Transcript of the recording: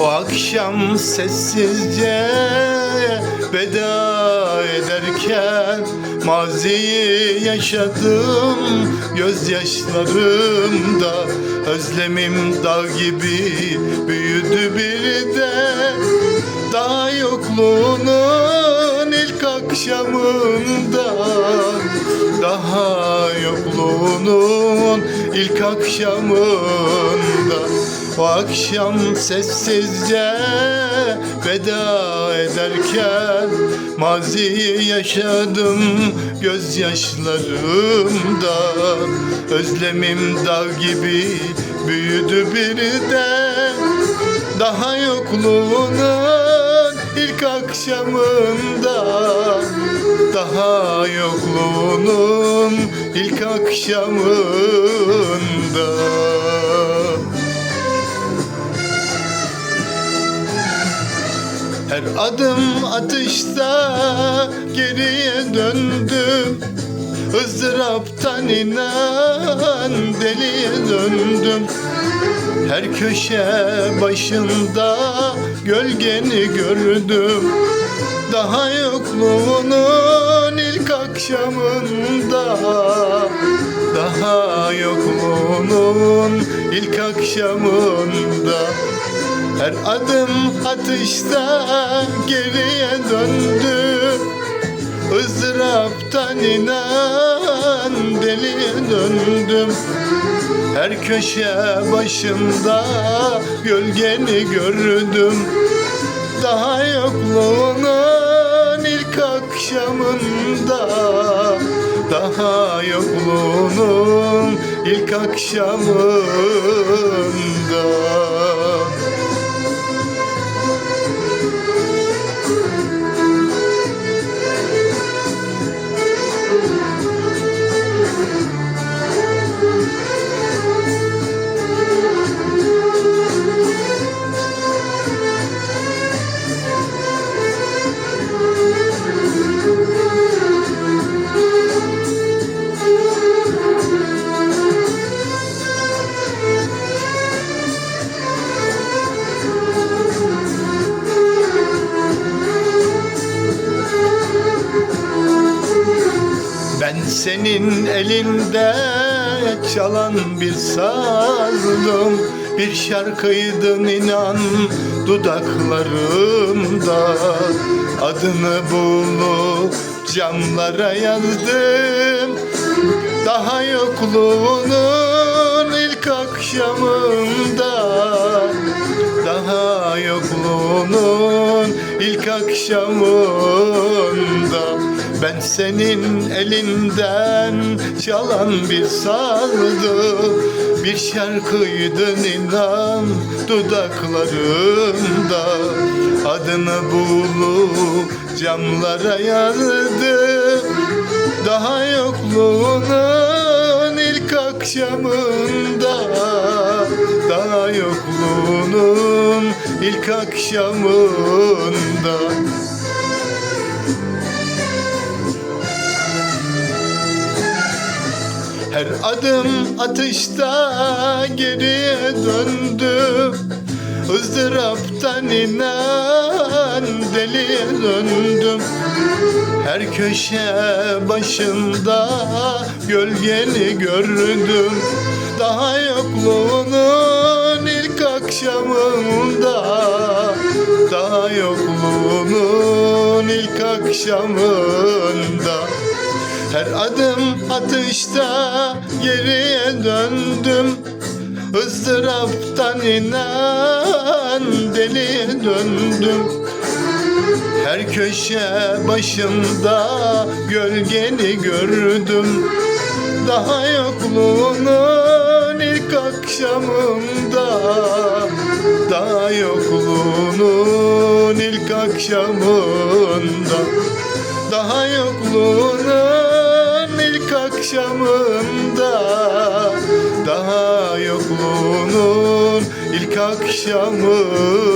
O akşam sessizce veda ederken Maziyi yaşadım gözyaşlarımda Özlemim dağ gibi büyüdü bir de Daha yokluğunun ilk akşamında Daha yokluğunun ilk akşamında Akşam sessizce veda ederken Maziyi yaşadım gözyaşlarımda. Özlemim dağ gibi büyüdü bir de Daha yokluğunun ilk akşamında. Daha yokluğunun ilk akşamında Her adım atışta geriye döndüm. Izdıraptan inan deliye döndüm. Her köşe başında gölgeni gördüm. Daha yokluğunun ilk akşamında. Daha yokluğunun ilk akşamında her adım atışta geriye döndüm ızdıraptan inan deliye döndüm. Her köşe başımda gölgeni gördüm. Daha yokluğunun ilk akşamında Daha yokluğunun ilk akşamında senin elinde çalan bir sazdım. Bir şarkıydın inan dudaklarımda. Adını bulup camlara yazdım. Daha yokluğunun ilk akşamında. Daha yokluğunun ilk akşamında ben senin elinden çalan bir sazdı Bir şarkıydın inan dudaklarımda. Adını bulup camlara yazdım Daha yokluğunun ilk akşamında. Daha yokluğunun ilk akşamında Her adım atışta geriye döndüm. Izdıraptan inan deliye döndüm. Her köşe başında gölgeni gördüm. Daha yokluğunun ilk akşamında. Daha yokluğunun ilk akşamında her adım atışta geriye döndüm. Izdıraptan inan deliye döndüm. Her köşe başımda gölgeni gördüm. Daha yokluğunun ilk akşamında Daha yokluğunun ilk akşamında. Daha yokluğunun akşamında Daha yokluğunun ilk akşamında